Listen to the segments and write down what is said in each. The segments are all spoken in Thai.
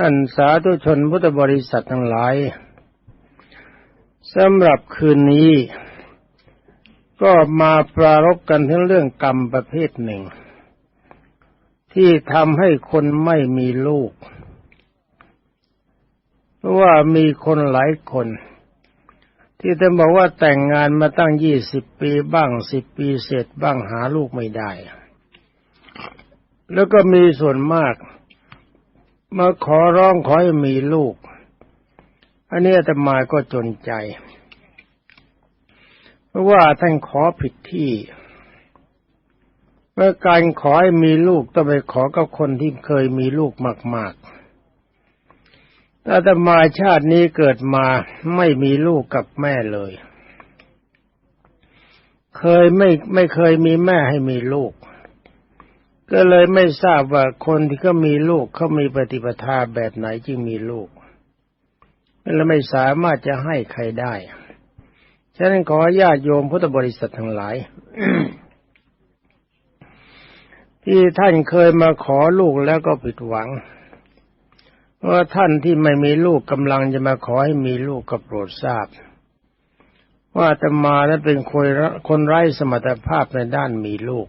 ท่านสาธุชนพุทธบริษัททั้งหลายสำหรับคืนนี้ ก็มาปรารบกันถึงเรื่องกรรมประเภทหนึ่ง ที่ทำให้คนไม่มีลูก เพราะว่ามีคนหลายคน ที่จะบอกว่าแต่งงานมาตั้งยี่สิบปีบ้างสิบปีเสร็จบ้างหาลูกไม่ได้ แล้วก็มีส่วนมาก มาขอร้องขอให้มีลูก อันนี้อาตมาก็จนใจ เพราะว่าท่านขอผิดที่เมื่อการขอให้มีลูกต้องไปขอกับคนที่เคยมีลูกมากๆแต่อาตมาชาตินี้เกิดมาไม่มีลูกกับแม่เลย เคยไม่ไม่เคยมีแม่ให้มีลูก ก็เลยไม่ทราบว่าคนที่เขามีลูกเขามีปฏิปทาแบบไหนจึงมีลูกและไม่สามารถจะให้ใครได้ ฉะนั้นขอญาติโยมพุทธบริษัททั้งหลาย ที่ท่านเคยมาขอลูกแล้วก็ผิดหวังว่าท่านที่ไม่มีลูกกำลังจะมาขอให้มีลูกก็โปรดทราบ ว่าตมานั้นเป็นคนคนไร้สมรรถภาพในด้านมีลูก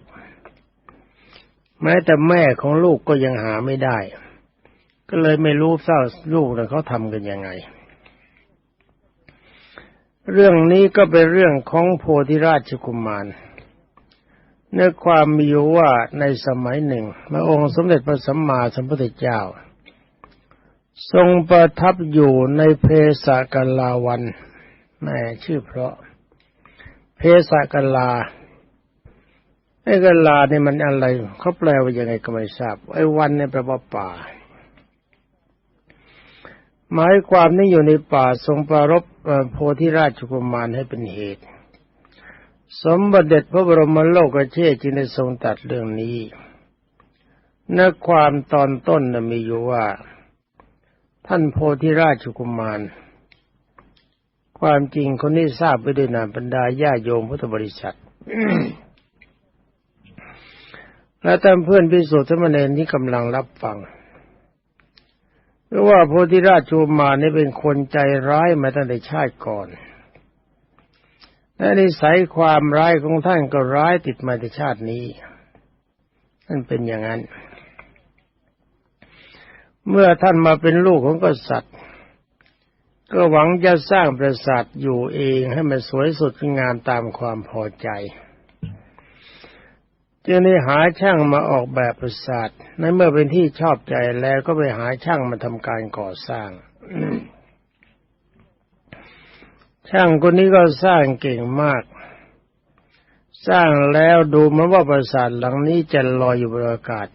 แม้แต่แม่ของลูกก็ยังหาไม่ได้ ก็เลยไม่รู้เศร้าลูกเขาทำกันยังไง เรื่องนี้ก็เป็นเรื่องของโพธิราชกุมารเนื้อความมีอยู่ว่าในสมัยหนึ่งพระองค์สมเด็จพระสัมมาสัมพุทธเจ้า ทรงประทับอยู่ในเพศกลาวันแม่ชื่อเพราะ เพศกลา ไอ้กลาเนี่ยมันอะไรเขาแปลว่ายังไงก็ไม่ทราบ ไอ้วันเนี่ยแปลว่าป่า หมายความนี่อยู่ในป่าทรงปรารบโพธิราชกุมารให้เป็นเหตุ สมบัติเด็จพระบรมโลกเชษจึงได้ทรงตัดเรื่องนี้นความตอนต้นนะมีอยู่ว่า ท่านโพธิราชกุมาร ความจริงคนนี้ทราบไปด้วยนามบรรดาญาโยมพุทธบริษัท และท่านเพื่อนพิสุทธิ์ธรรมเนรที่กำลังรับฟังเพราะว่าโพธิราชชูมานี่เป็นคนใจร้ายมาตั้งแต่ชาติก่อนและนิสัยความร้ายของท่านก็ร้ายติดมาในชาตินี้นั่นเป็นอย่างนั้น เมื่อท่านมาเป็นลูกของกษัตริย์ ก็หวังจะสร้างปราสาทอยู่เองให้มันสวยสดงามตามความพอใจ จึงได้หาช่างมาออกแบบปราสาทในเมื่อเป็นที่ชอบใจแล้วก็ไปหาช่างมาทำการก่อสร้าง ช่างคนนี้ก็สร้างเก่งมาก สร้างแล้วดูมือนว่าปราสาทหลังนี้จะลอยอยู่บนอากาศ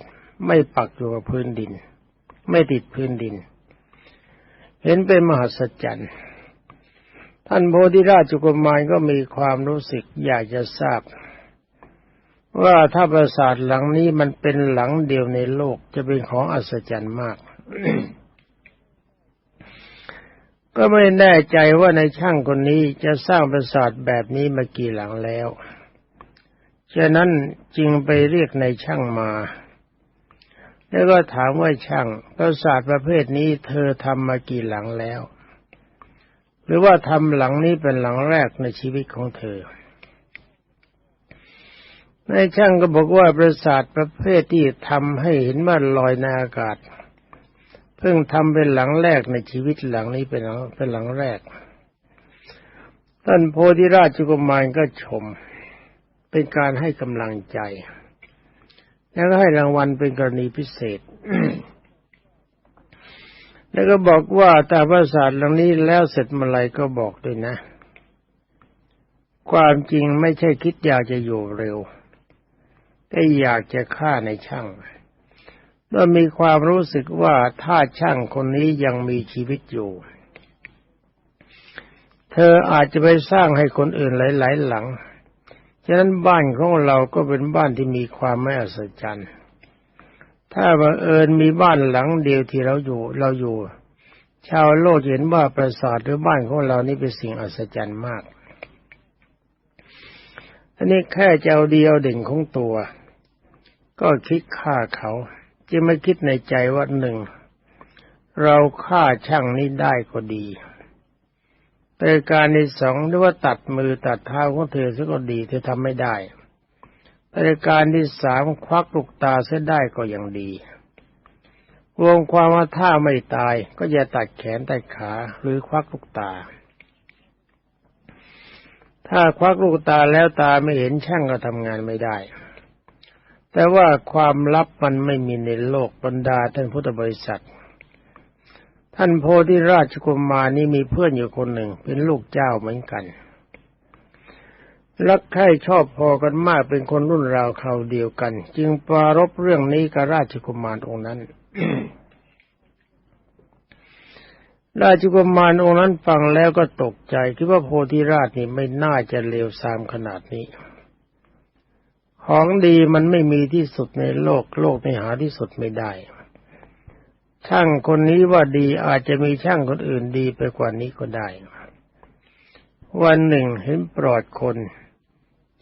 ไม่ปักอยู่กับพื้นดิน ไม่ติดพื้นดิน เห็นเป็นมหัศจรรย์ท่านโพธิราชกุมารก็มีความรู้สึกอยากจะทราบ ว่าถ้าปราสาทหลังนี้มันเป็นหลังเดียวในโลกจะเป็นของอัศจรรย์มาก ก็ไม่แน่ใจว่าในช่างคนนี้จะสร้างปราสาทแบบนี้มากี่หลังแล้ว ฉะนั้นจึงไปเรียกในช่างมา แล้วก็ถามว่าช่างปราสาทประเภทนี้เธอทำมากี่หลังแล้ว หรือว่าทำหลังนี้เป็นหลังแรกในชีวิตของเธอ นายช่างก็บอกว่าประสาทประเภทที่ทำให้เห็นว่าลอยในอากาศ เพิ่งทำเป็นหลังแรกในชีวิตหลังนี้เป็นหลังเป็นหลังแรก ท่านโพธิราชกุมารก็ชม เป็นการให้กำลังใจ แล้วก็ให้รางวัลเป็นกรณีพิเศษ แล้วก็บอกว่าแต่ปราสาทหลังนี้แล้วเสร็จเมื่อไรก็บอกด้วยนะ ความจริงไม่ใช่คิดอยากจะอยู่เร็ว ก็อยากจะฆ่าในช่างเมื่อมีความรู้สึกว่าถ้าช่างคนนี้ยังมีชีวิตอยู่ เธออาจจะไปสร้างให้คนอื่นหลายๆหลัง ฉะนั้นบ้านของเราก็เป็นบ้านที่มีความไม่อัศจรรย์ ถ้าบังเอิญมีบ้านหลังเดียวที่เราอยู่ เราอยู่ ชาวโลกเห็นว่าปราสาทหรือบ้านของเรานี่เป็นสิ่งอัศจรรย์มาก อันนี้แค่เจ้าเดียวเด่นของตัว ก็คิดฆ่าเขาจึงไม่คิดในใจว่าหนึ่ง เราฆ่าช่างนี้ได้ก็ดีแต่การที่สองหรือว่าตัดมือตัดเท้าของเธอซะก็ดีเธอทำไม่ได้แต่การที่สามควักลูกตาเสียได้ก็ยังดีรวมความว่าถ้าไม่ตายก็อย่าตัดแขนตัดขาหรือควักลูกตา ถ้าควักลูกตาแล้วตาไม่เห็นช่างก็ทำงานไม่ได้ แต่ว่าความลับมันไม่มีในโลกบรรดาท่านพุทธบริษัท ท่านโพธิราชกุมารนี่มีเพื่อนอยู่คนหนึ่ง เป็นลูกเจ้าเหมือนกันรักใคร่ชอบพอกันมากเป็นคนรุ่นราวคราวเดียวกัน จึงปรารบเรื่องนี้กับราชกุมารองค์นั้น ราชกุมารองค์นั้นฟังแล้วก็ตกใจคิดว่าโพธิราชนี่ไม่น่าจะเลวทรามขนาดนี้ ของดีมันไม่มีที่สุดในโลกโลกไม่หาที่สุดไม่ได้ ช่างคนนี้ว่าดีอาจจะมีช่างคนอื่นดีไปกว่านี้ก็ได้ วันหนึ่งเห็นปลอดคน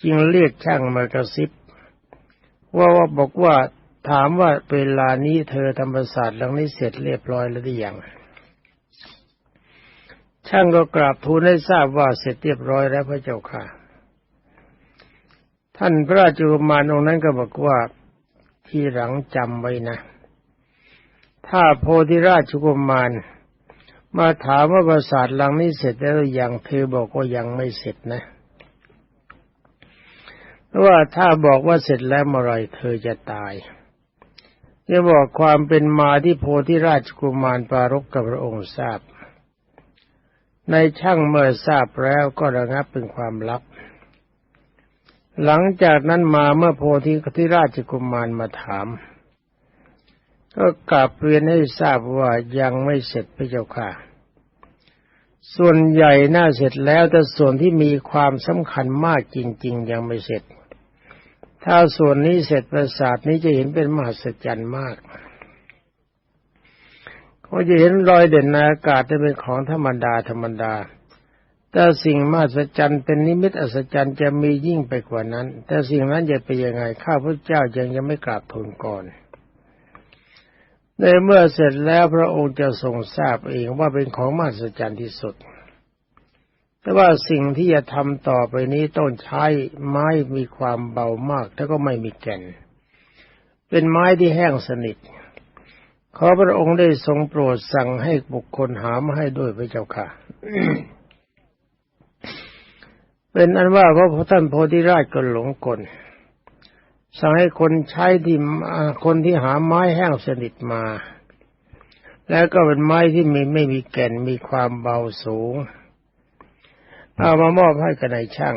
จึงเรียกช่างมากระซิบ ว่าว่าบอกว่าถามว่าเวลานี้เธอทำประสาทหลังนี้เสร็จเรียบร้อยแล้วหรือยังช่างก็กราบทูลให้ทราบว่าเสร็จเรียบร้อยแล้วพระเจ้าค่ะ ท่านพระราชกุมารองค์นั้นก็บอกว่าที่หลังจำไว้นะ ถ้าโพธิราชกุมารมาถามว่าประสาทหลังนี้เสร็จแล้วหรือยังเธอบอกว่ายังไม่เสร็จนะว่าถ้าบอกว่าเสร็จแล้วเมื่อไรเธอจะตายจะบอกความเป็นมาที่โพธิราชกุมารปารกกับพระองค์ทราบ ในช่างเมื่อทราบแล้วก็ระงับเป็นความลับ หลังจากนั้นมาเมื่อโพธิทิราชกุมารมาถาม ก็กลับเรียนให้ทราบว่ายังไม่เสร็จพระเจ้าค่ะ ส่วนใหญ่น่าเสร็จแล้วแต่ส่วนที่มีความสำคัญมากจริง ๆ ยังไม่เสร็จ ถ้าส่วนนี้เสร็จประสาทนี้จะเห็นเป็นมหัศจรรย์มากเขาจะเห็นรอยเด่นในอากาศจะเป็นของธรรมดาธรรมดา แต่สิ่งมหัศจรรย์เป็นนิมิตอัศจรรย์จะมียิ่งไปกว่านั้น แต่สิ่งนั้นจะเป็นยังไงข้าพเจ้ายังยังไม่กราบทูลก่อนในเมื่อเสร็จแล้วพระองค์จะทรงทราบเองว่าเป็นของมหัศจรรย์ที่สุด แต่ว่าสิ่งที่จะทำต่อไปนี้ต้องใช้ไม้มีความเบามากแล้วก็ไม่มีแก่น เป็นไม้ที่แห้งสนิท ขอพระองค์ได้ทรงโปรดสั่งให้บุคคลหามาให้ด้วยพระเจ้าค่ะ เป็นอันว่าพระท่านโพธิราชก็หลงกลสั่งให้คนใช้ที่คนที่หาไม้แห้งสนิทมา แล้วก็เป็นไม้ที่มีไม่มีแก่นมีความเบาสูง เอามามอบให้กับนายช่าง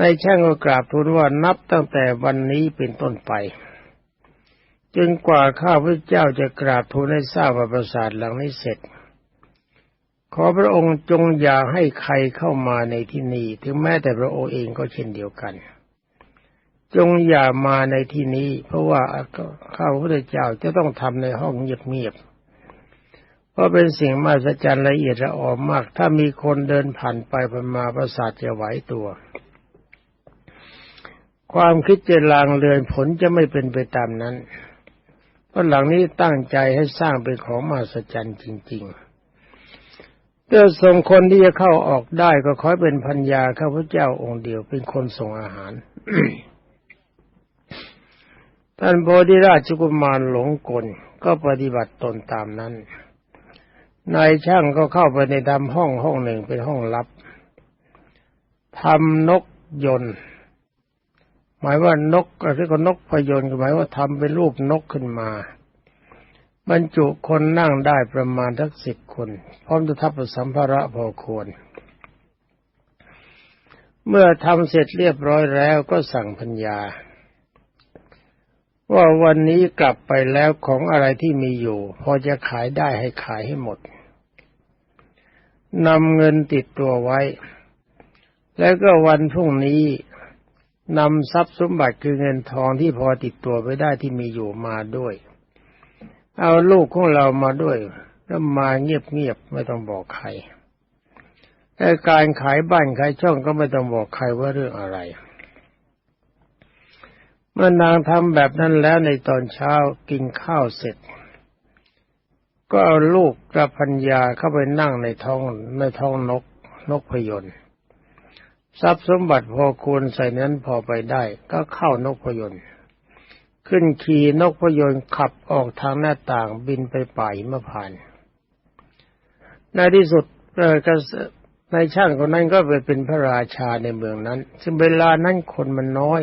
นายช่างก็กราบทูลว่านับตั้งแต่วันนี้เป็นต้นไปจนกว่าข้าพระเจ้าจะกราบทูลให้ทราบว่าปราสาทหลังนี้เสร็จ ขอพระองค์จงอย่าให้ใครเข้ามาในที่นี้ ถึงแม้แต่พระองค์เองก็เช่นเดียวกัน จงอย่ามาในที่นี้ เพราะว่าข้าพระเจ้าจะต้องทำในห้องเงียบๆเพราะเป็นสิ่งมหัศจรรย์ละเอียดละออมาก ถ้ามีคนเดินผ่านไปผ่านมาประสาทจะไหวตัว ความคิดจะลางเลือนผลจะไม่เป็นไปตามนั้นเพราะหลังนี้ตั้งใจให้สร้างเป็นของมหัศจรรย์จริง ๆ เพื่อส่งคนที่จะเข้าออกได้ก็ขอเป็นพัญญาข้าพเจ้าองค์เดียวเป็นคนส่งอาหาร ท่านโพธิราชกุมารหลงกลก็ปฏิบัติตนตามนั้น นายช่างก็เข้าไปในทำห้องห้องหนึ่งเป็นห้องลับทำนกยนต์หมายว่านกก็คือก็นกพยนต์หมายว่าทำเป็นรูปนกขึ้นมา บรรจุคนนั่งได้ประมาณทักสิบคน พร้อมจะทับสัมภาระพอควร เมื่อทำเสร็จเรียบร้อยแล้วก็สั่งพัญญา ว่าวันนี้กลับไปแล้วของอะไรที่มีอยู่ พอจะขายได้ให้ขายให้หมดนำเงินติดตัวไว้ แล้วก็วันพรุ่งนี้นำทรัพย์สมบัติคือเงินทองที่พอติดตัวไปได้ที่มีอยู่มาด้วย เอาลูกของเรามาด้วย แล้วมาเงียบๆไม่ต้องบอกใครแต่การขายบ้านขายช่องก็ไม่ต้องบอกใครว่าเรื่องอะไร เมื่อนางทำแบบนั้นแล้วในตอนเช้ากินข้าวเสร็จ ก็เอาลูกกับพัญญาเข้าไปนั่งในท้องในท้องนกนกพยนต์ทรัพย์สมบัติพอควรใส่นั้นพอไปได้ ก็เข้านกพยนต์ ขึ้นขี่นกพยนต์ขับออกทางหน้าต่างบินไปป่ายมะพานในที่สุดเออกในช่างคนนั้นก็ไปเป็นพระราชาในเมืองนั้น ซึ่งเวลานั้นคนมันน้อย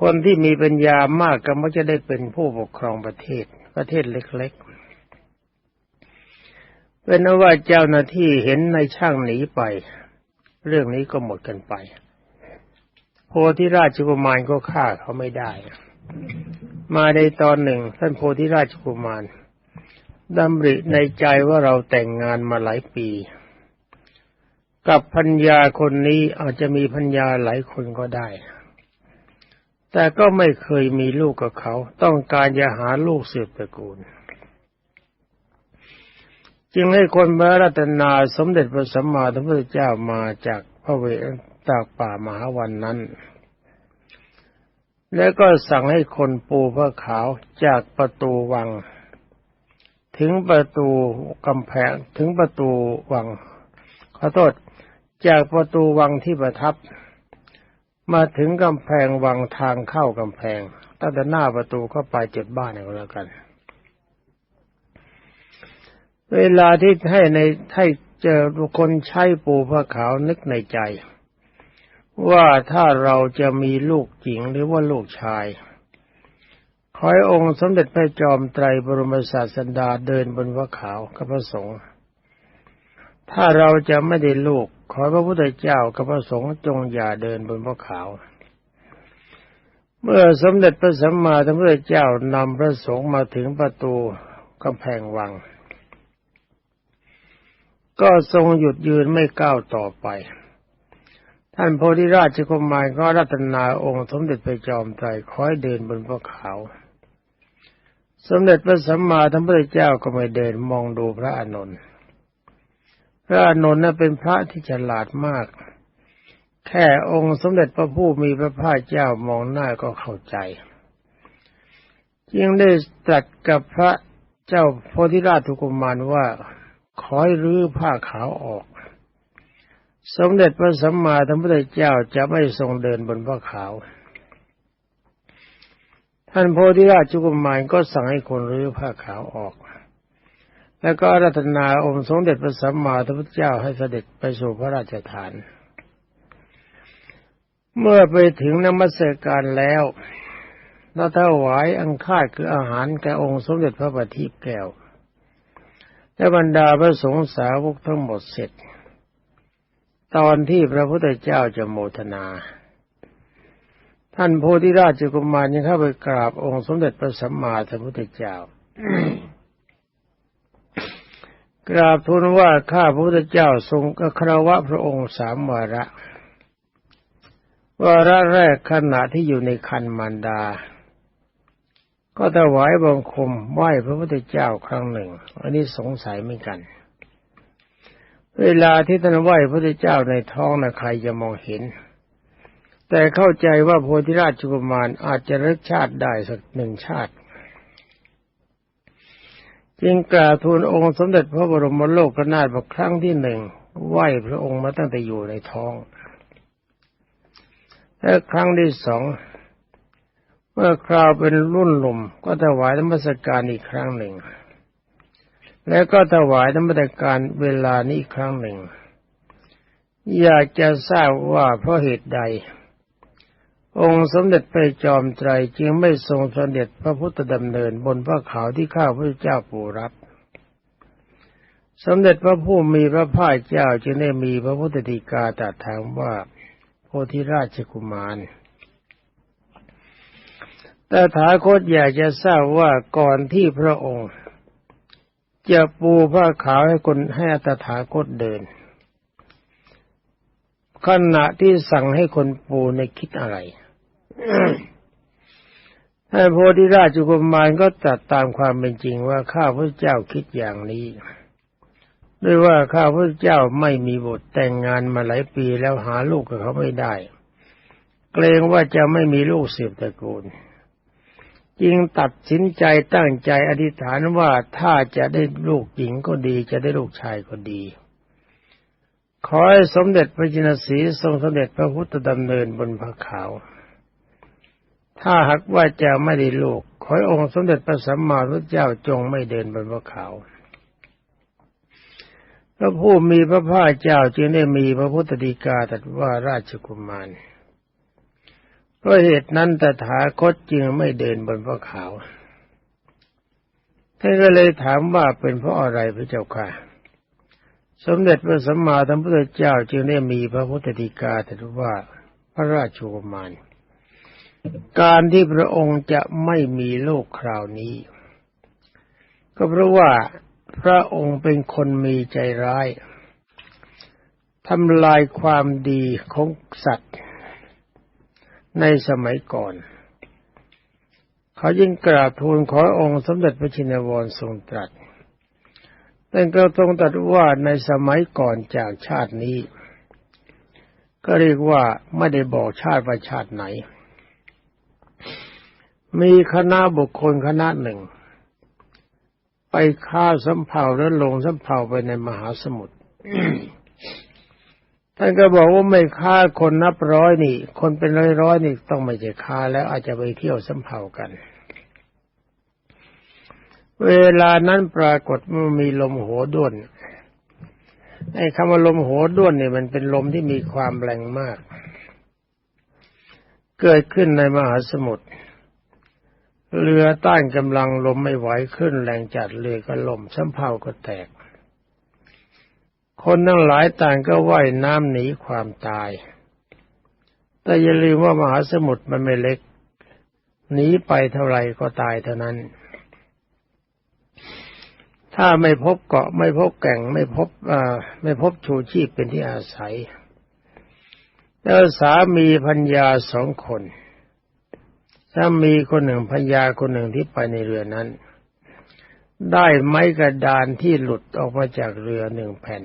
คนที่มีปัญญามากก็มักจะได้เป็นผู้ปกครองประเทศ ประเทศเล็กๆ เป็นว่าเจ้าหน้าที่เห็นในช่างหนีไป เรื่องนี้ก็หมดกันไป โพธิราชกุมารก็ฆ่าเขาไม่ได้ มาในตอนหนึ่ง ท่านโพธิราชกุมารดำริในใจว่าเราแต่งงานมาหลายปี กับพัญญาคนนี้อาจจะมีพัญญาหลายคนก็ได้ แต่ก็ไม่เคยมีลูกกับเขา ต้องการจะหาลูกสืบตระกูล จึงให้คนมารัตนาสมเด็จพระสัมมาสัมพุทธเจ้ามาจากพระเวตากป่ามหาวันนั้น แล้วก็สั่งให้คนปูพระขาวจากประตูวัง ถึงประตูกำแพงถึงประตูวัง ขอโทษจากประตูวังที่ประทับ มาถึงกำแพงวังทางเข้ากำแพงตั้งแต่หน้าประตูเข้าไปเจ็ดบ้านก็แล้วกัน เวลาที่ให้ในให้เจอคนใช้ปูพระขาวนึกในใจ ว่าถ้าเราจะมีลูกหญิงหรือว่าลูกชายขอให้องค์สมเด็จพระจอมไตรบรมศาสดาเดินบนวัขาวกับพระสงฆ์ถ้าเราจะไม่ได้ลูก ขอพระพุทธเจ้ากับพระสงฆ์จงอย่าเดินบนวัขาว เมื่อสมเด็จพระสัมมาสัมพุทธเจ้านำพระสงฆ์มาถึงประตูกำแพงวัง ก็ทรงหยุดยืนไม่ก้าวต่อไป ท่านโพธิราชกุมารก็รัตนาองค์สมเด็จพระจอมไตรคอยเดินบนพระขาวสมเด็จพระสัมมาสัมพุทธเจ้าก็ไม่เดินมองดูพระอานนท์พระอานนท์นั้นเป็นพระที่ฉลาดมาก แค่องค์สมเด็จพระผู้มีพระภาคเจ้ามองหน้าก็เข้าใจจึงได้ตรัสกับพระเจ้าโพธิราชทุกุมารว่าขอให้รื้อผ้าขาวออก สมเด็จพระสัมมาสัมพุทธเจ้าจะไม่ทรงเดินบนผ้าขาว ท่านโพธิราชกุมารก็สั่งให้คนรื้อผ้าขาวออก แล้วก็รัตนาองค์สมเด็จพระสัมมาสัมพุทธเจ้าให้เสด็จไปสู่พระราชฐาน เมื่อไปถึงนมัสการแล้วเราถวายอังคาดคืออาหารแก่องค์สมเด็จพระบัณฑิตแก้ว และบรรดาพระสงฆ์สาวกทั้งหมดเสร็จ ตอนที่พระพุทธเจ้าจะโมทนา ท่านโพธิราชกุมารยังเข้าไปกราบองค์สมเด็จพระสัมมาสัมพุทธเจ้ากราบทูลว่าข้าพระพุทธเจ้าทรงกคารวะพระองค์สามวาระวาระแรกขณะที่อยู่ในคันมารดา ก็ถวายบังคมไหว้พระพุทธเจ้าครั้งหนึ่ง อันนี้สงสัยไม่กัน เวลาที่ท่านไหว้พระเจ้าในท้องนะใครจะมองเห็น แต่เข้าใจว่าโพธิราชกุมารอาจจะรักชาติได้สักหนึ่งชาติ จึงกราบทูลองค์สมเด็จพระบรมโลกนาถบอกครั้งที่หนึ่งไหว้พระองค์มาตั้งแต่อยู่ในท้องและครั้งที่สองเมื่อคราวเป็นรุ่นหนุ่มก็ถวายธรรมสการอีกครั้งหนึ่ง แล้วก็ถวายธรรมสการเวลานี้ครั้งหนึ่ง อยากจะทราบว่าเพราะเหตุใด องค์สมเด็จพระจอมไตรจึงไม่ทรงสมเด็จพระพุทธดำเนินบนพระขาวที่ข้าพระเจ้าปูรับ สมเด็จพระผู้มีพระภาคเจ้าจึงได้มีพระพุทธฎีกาตรัสถามว่าโพธิราชกุมารแต่ถาคตอยากจะทราบว่าก่อนที่พระองค์ จะปูผ้าขาวให้คนให้อัตถาคตเดิน ขณะที่สั่งให้คนปูในคิดอะไรท่านโพธิราชกุมารก็ตัดตามความเป็นจริงว่าข้าพระเจ้าคิดอย่างนี้ ด้วยว่าข้าพระเจ้าไม่มีบุตรแต่งงานมาหลายปีแล้วหาลูกกับเขาไม่ได้ เกรงว่าจะไม่มีลูกสืบตระกูล จึงตัดสินใจตั้งใจอธิษฐานว่าถ้าจะได้ลูกหญิงก็ดี จะได้ลูกชายก็ดี ขอให้สมเด็จพระจินสีทรงสมเด็จพระพุทธดำเนินบนพระขาว ถ้าหากว่าจะไม่ได้ลูก ขอให้องค์สมเด็จพระสัมมาสัมพุทธเจ้าจงไม่เดินบนพระขาวพระผู้มีพระภาคเจ้าจึงได้มีพระพุทธดีกาตรัสว่าราชกุมาร เพราะเหตุนั้นแตถาคตจึงไม่เดินบนพระขาวท่านก็เลยถามว่าเป็นเพราะอะไรพระเจ้าค่ะ สมเด็จพระสัมมาสัมพุทธเจ้าจึงได้มีพระพุทธดีกาตรัสว่าพระราชกุมารการที่พระองค์จะไม่มีโลกคราวนี้ ก็เพราะว่าพระองค์เป็นคนมีใจร้ายทำลายความดีของสัตว์ ในสมัยก่อน เขายิ่งกราบทูลขอองค์สมเด็จพระชินวรทรงตรัสแต่ก็ทรงตรัสว่าในสมัยก่อนจากชาตินี้ ก็เรียกว่าไม่ได้บอกชาติว่าชาติไหน มีคณะบุคคลคณะหนึ่ง ไปฆ่าสัมเภาแล้วลงสัมเภาไปในมหาสมุทร ท่านก็บอกว่าไม่ฆ่าคนนับร้อยนี่ คนเป็นร้อยร้อยนี่ต้องไม่ใช่ฆ่าแล้วอาจจะไปเที่ยวสัมเภากัน เวลานั้นปรากฏมันมีลมโหด้วนไอ้คำว่าลมโหด้วนเนี่ยมันเป็นลมที่มีความแรงมาก เกิดขึ้นในมหาสมุทรเรือต้านกำลังลมไม่ไหวขึ้นแรงจัดเรือก็ล่มสัมเภาก็แตก คนทั้งหลายต่างก็ว่ายน้ำหนีความตาย แต่อย่าลืมว่ามหาสมุทรมันไม่เล็ก หนีไปเท่าไหร่ก็ตายเท่านั้น ถ้าไม่พบเกาะไม่พบแก่งไม่พบไม่พบชูชีพเป็นที่อาศัย แล้วสามีพัญญาสองคนถ้ามีคนหนึ่งพัญญาคนหนึ่งที่ไปในเรือนั้นได้ไม้กระดานที่หลุดออกมาจากเรือหนึ่งแผ่น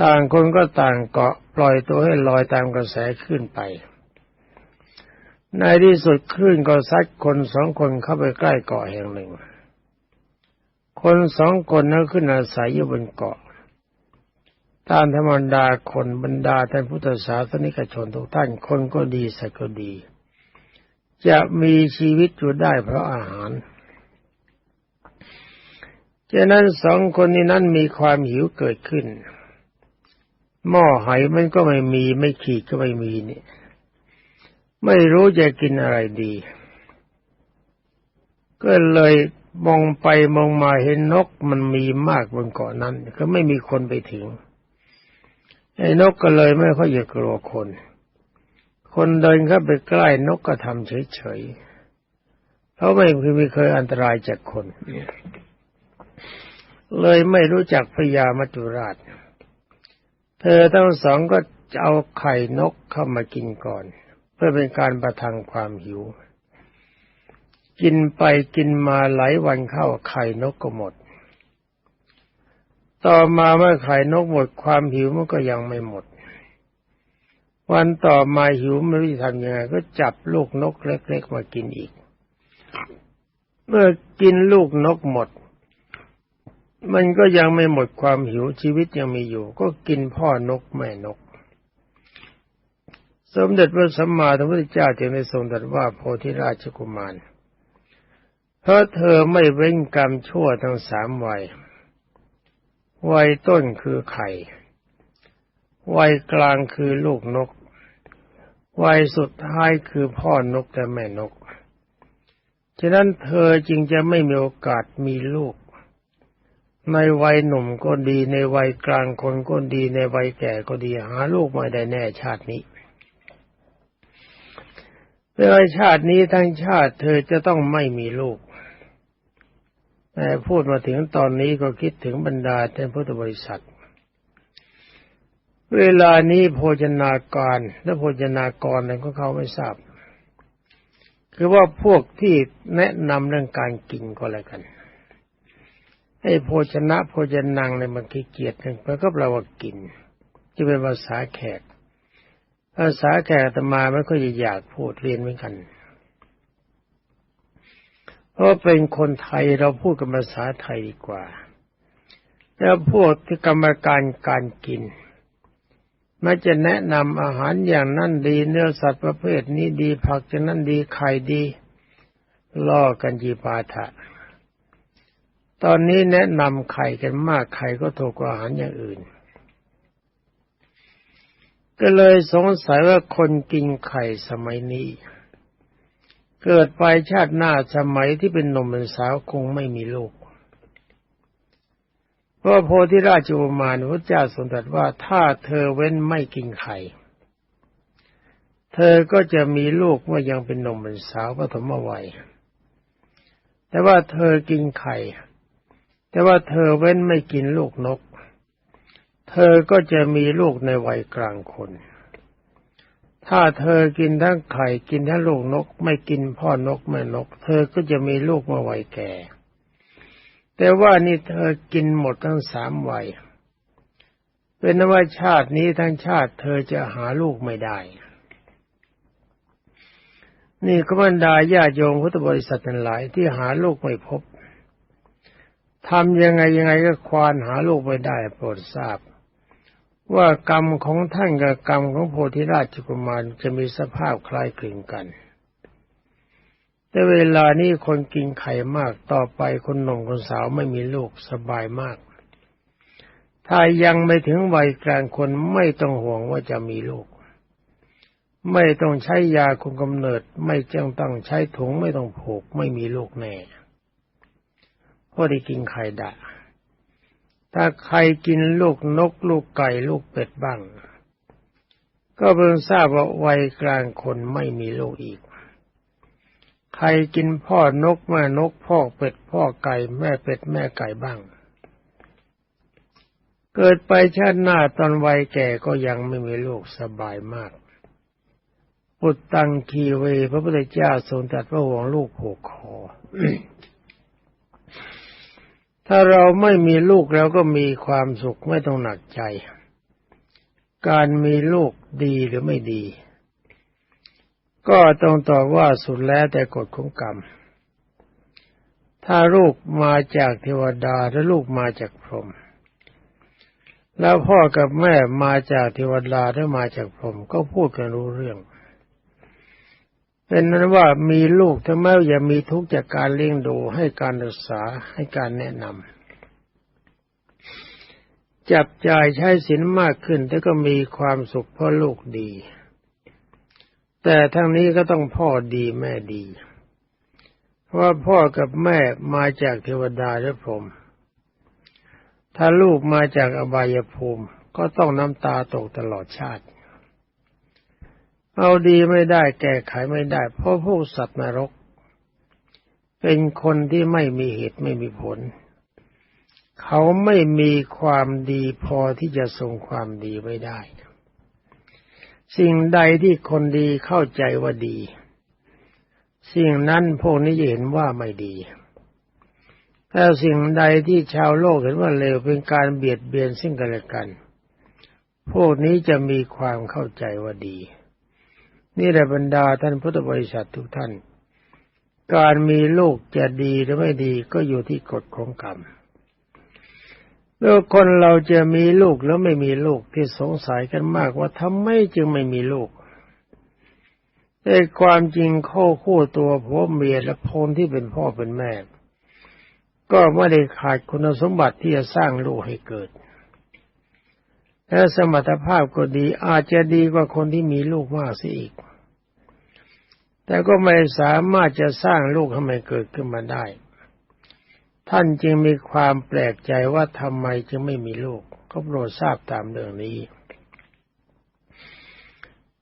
ต่างคนก็ต่างเกาะปล่อยตัวให้ลอยตามกระแสขึ้นไป ในที่สุดคลื่นก็ซัดคนสองคนเข้าไปใกล้เกาะแห่งหนึ่ง คนสองคนนั้นขึ้นอาศัยอยู่บนเกาะ ตามธรรมดาคนบรรดาท่านพุทธศาสนิกชนทุกท่านคนก็ดีสัตว์ก็ดี จะมีชีวิตอยู่ได้เพราะอาหารฉะนั้นสองคนนี้นั้นมีความหิวเกิดขึ้น หม้อไหมันก็ไม่มีไม่ขีดก็ไม่มีนี่ไม่รู้จะกินอะไรดี ก็เลยมองไปมองมาเห็นนกมันมีมากบนเกาะนั้น ก็ไม่มีคนไปถึงไอ้นกก็เลยไม่ค่อยจะกลัวคน คนเดินเข้าไปใกล้นกก็ทำเฉยๆเพราะไม่เคยเคยอันตรายจากคน เลยไม่รู้จักพญามัจจุราช เธอทั้งสองก็จะเอาไข่นกเข้ามากินก่อน เพื่อเป็นการประทังความหิว กินไปกินมาหลายวันเข้าไข่นกก็หมด ต่อมาเมื่อไข่นกหมดความหิวมันก็ยังไม่หมด วันต่อมาหิวไม่รู้จะทำยังไงก็จับลูกนกเล็กๆมากินอีก เมื่อกินลูกนกหมด มันก็ยังไม่หมดความหิวชีวิตยังมีอยู่ ก็กินพ่อนกแม่นก สมเด็จพระสัมมาสัมพุทธเจ้าจึงได้ทรงตรัสว่าโพธิราชกุมาร เพราะเธอไม่เว้นกรรมชั่วทั้งสามวัย วัยต้นคือไข่ วัยกลางคือลูกนก วัยสุดท้ายคือพ่อนกและแม่นก ฉะนั้นเธอจึงจะไม่มีโอกาสมีลูก ในวัยหนุ่มก็ดีในวัยกลางคนก็ดีในวัยแก่ก็ดีหาลูกไม่ได้แน่ชาตินี้ในชาตินี้ทั้งชาติเธอจะต้องไม่มีลูก แต่พูดมาถึงตอนนี้ก็คิดถึงบรรดาท่านพุทธบริษัท เวลานี้โภชนาการและโภชนากรอะไรของเขาไม่ทราบ คือว่าพวกที่แนะนำเรื่องการกินก็แล้วกัน อ้โภชนะโภชนังในมันขี้เกียจนึงมันก็แปลว่ากินที่เป็นภาษาแขก ภาษาแขกตมาไม่ค่อยจะอยากพูดเรียนเหมือนกัน เพราะเป็นคนไทยเราพูดกันภาษาไทยดีกว่า แล้วพวกที่กรรมการการกินมันจะแนะนำอาหารอย่างนั้นดี เนื้อสัตว์ประเภทนี้ดีผักจะนั้นดีไข่ดีล่อกันจีปาถะ ตอนนี้แนะนำไข่กันมากไข่ก็ถูกกว่าอาหารอย่างอื่น ก็เลยสงสัยว่าคนกินไข่สมัยนี้ เกิดไปชาติหน้าสมัยที่เป็นหนุ่มเป็นสาวคงไม่มีลูกเพราะโพธิราชโอมานพระเจ้าทรงตรัสว่าถ้าเธอเว้นไม่กินไข่เธอก็จะมีลูกเมื่อยังเป็นหนุ่มเป็นสาวปฐมวัย แต่ว่าเธอกินไข่ แต่ว่าเธอเว้นไม่กินลูกนก เธอก็จะมีลูกในวัยกลางคน ถ้าเธอกินทั้งไข่กินทั้งลูกนก ไม่กินพ่อนกแม่นก เธอก็จะมีลูกเมื่อวัยแก่ แต่ว่านี่เธอกินหมดทั้งสามวัย เป็นนว่าชาตินี้ทั้งชาติ เธอจะหาลูกไม่ได้นี่ก็บรรดาญาโยมพุทธบริษัททั้งหลายที่หาลูกไม่พบ ทำยังไงยังไงก็ควานหาลูกไม่ได้โปรดทราบ ว่ากรรมของท่านกับกรรมของโพธิราชกุมารจะมีสภาพคล้ายคลึงกัน แต่เวลานี้คนกินไข่มากต่อไปคนหนุ่มคนสาวไม่มีลูกสบายมาก ถ้ายังไม่ถึงวัยกลางคนไม่ต้องห่วงว่าจะมีลูก ไม่ต้องใช้ยาคุมกำเนิด ไม่จ้งต้องใช้ถุงไม่ต้องผูกไม่มีลูกแน่ เพราได้กินไข่ดะ ถ้าใครกินลูกนกลูกไก่ลูกเป็ดบ้าง ก็เพิ่งทราบว่าวัยกลางคนไม่มีลูกอีก ใครกินพ่อนกแม่นกพ่อเป็ดพ่อไก่แม่เป็ดแม่ไก่บ้าง เกิดไปชาติหน้าตอนวัยแก่ก็ยังไม่มีลูกสบายมากปุตตังคีเว พระพุทธเจ้าทรงตรัสพระห่วงลูกผูกคอ ถ้าเราไม่มีลูกเราก็มีความสุขไม่ต้องหนักใจ การมีลูกดีหรือไม่ดี ก็ต้องตอบว่าสุดแล้วแต่กฎของกรรม ถ้าลูกมาจากเทวดาหรือลูกมาจากพรหมแล้วพ่อกับแม่มาจากเทวดาหรือมาจากพรหมก็พูดกันรู้เรื่อง เป็นนั้นว่ามีลูกถ้าแม้อย่ามีทุกข์จากการเลี้ยงดูให้การศึกษาให้การแนะนำจับจ่ายใช้สินมากขึ้นแต่ก็มีความสุขเพราะลูกดี แต่ทั้งนี้ก็ต้องพ่อดีแม่ดี เพราะพ่อกับแม่มาจากเทวดาหรือพรหมถ้าลูกมาจากอบายภูมิ ก็ต้องน้ำตาตกตลอดชาติ เอาดีไม่ได้แก้ไขไม่ได้ เพราะพวกสัตว์นรก เป็นคนที่ไม่มีเหตุไม่มีผล เขาไม่มีความดีพอที่จะทรงความดีไว้ได้ สิ่งใดที่คนดีเข้าใจว่าดี สิ่งนั้นพวกนี้เห็นว่าไม่ดีแต่สิ่งใดที่ชาวโลกเห็นว่าเลวเป็นการเบียดเบียนซึ่งกันและกัน พวกนี้จะมีความเข้าใจว่าดี นี่แหละบรรดาท่านพุทธบริษัททุกท่าน การมีลูกจะดีหรือไม่ดีก็อยู่ที่กฎของกรรมเมื่อคนเราจะมีลูกแล้วไม่มีลูกที่สงสัยกันมากว่าทำไมจึงไม่มีลูกแต่ความจริงข้อคู่ตัวผัวเมียและพนที่เป็นพ่อเป็นแม่ ก็ไม่ได้ขาดคุณสมบัติที่จะสร้างลูกให้เกิดและสมรรถภาพก็ดีอาจจะดีกว่าคนที่มีลูกมากสิอีก แต่ก็ไม่สามารถจะสร้างลูกให้มันเกิดขึ้นมาได้ ท่านจึงมีความแปลกใจว่าทำไมจึงไม่มีลูก ก็โปรดทราบตามเรื่องนี้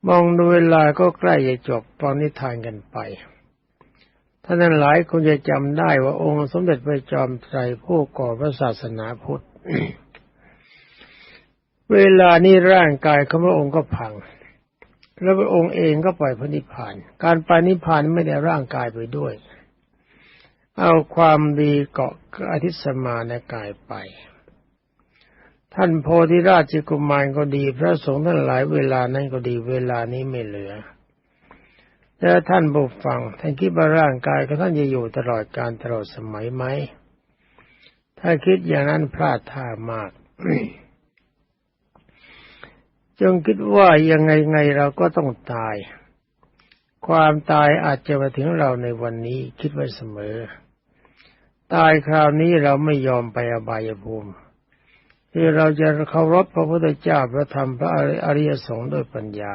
มองดูเวลาก็ใกล้จะจบตอนนิทานกันไปท่านหลายคงจะจำได้ว่าองค์สมเด็จพระจอมไตรผู้ก่อพระศาสนาพุทธ เวลานี้ร่างกายของพระองค์ก็พัง แล้วพระองค์เองก็ปล่อยพระนิพพาน การไปนิพพานไม่ได้ร่างกายไปด้วย เอาความดีเกาะอธิสมาในกายไป ท่านโพธิราชกุมารก็ดี พระสงฆ์ท่านหลายเวลานั้นก็ดีเวลานี้ไม่เหลือแล้วท่านผู้ฟังท่านคิดว่าร่างกายของท่านจะอยู่ตลอดการตลอดสมัยไหม ถ้าคิดอย่างนั้นพลาดท่ามาก จงคิดว่ายังไงไงเราก็ต้องตาย ความตายอาจจะมาถึงเราในวันนี้คิดไว้เสมอ ตายคราวนี้เราไม่ยอมไปอบายภูมิคือเราจะเคารพพระพุทธเจ้าพระธรรมพระอริยสงฆ์ด้วยปัญญา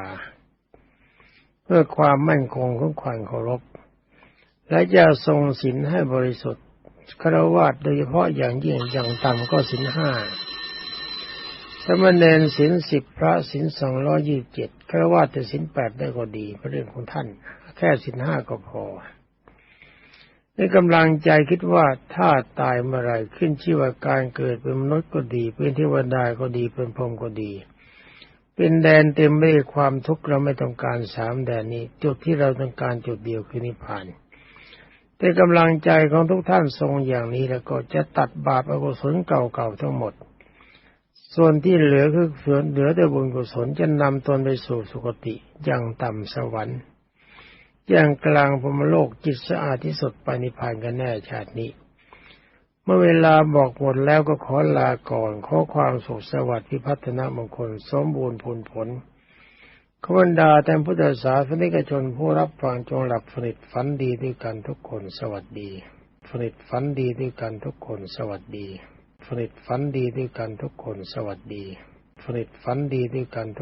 เพื่อความมั่นคงของความเคารพ และจะทรงศีลให้บริสุทธิ์คารวะโดยเฉพาะอย่างยิ่งอย่างต่ำก็ศีลห้า สมณเณรศีลสิบพระศีลสองร้อยี่สิบเจ็ดคารวะแต่ศีลแปดได้ก็ดีเราะเรื่องของท่าน แค่ศีลห้าก็พอในกำลังใจคิดว่าถ้าตายเมื่อไรขึ้นชื่อว่าการเกิดเป็นมนุษย์ก็ดี เป็นเทวดาก็ดีเป็นพรหมก็ดี เป็นแดนเต็มไปด้วยความทุกข์เราไม่ต้องการสามแดนนี้ จุดที่เราต้องการจุดเดียวคือนิพพานแต่กำลังใจของทุกท่านทรงอย่างนี้แล้วก็จะตัดบาปอกุศลเก่าๆทั้งหมด ส่วนที่เหลือคือส่วนเหลือแต่บุญกุศลจะนำตนไปสู่สุคติอย่างต่ำสวรรค์อย่างกลางพรมโลกจิตสะอาดที่สุดไปนิพพานกันแน่ชาตินี้ เมื่อเวลาบอกหมดแล้วก็ขอลาก่อนขอความสุขสวัสดิ์พิพัฒนามงคลสมบูรณ์ผลผลขบันดาแต่พุทธศาสนิกชนผู้รับฟังจงหลับสนิทฝันดีด้วยกันทุกคนสวัสดีสนิทฝันดีด้วยกันทุกคนสวัสดี สนิทฝันดีด้วยกันทุกคน สวัสดีสนิทฝันดีด้วยกันทุก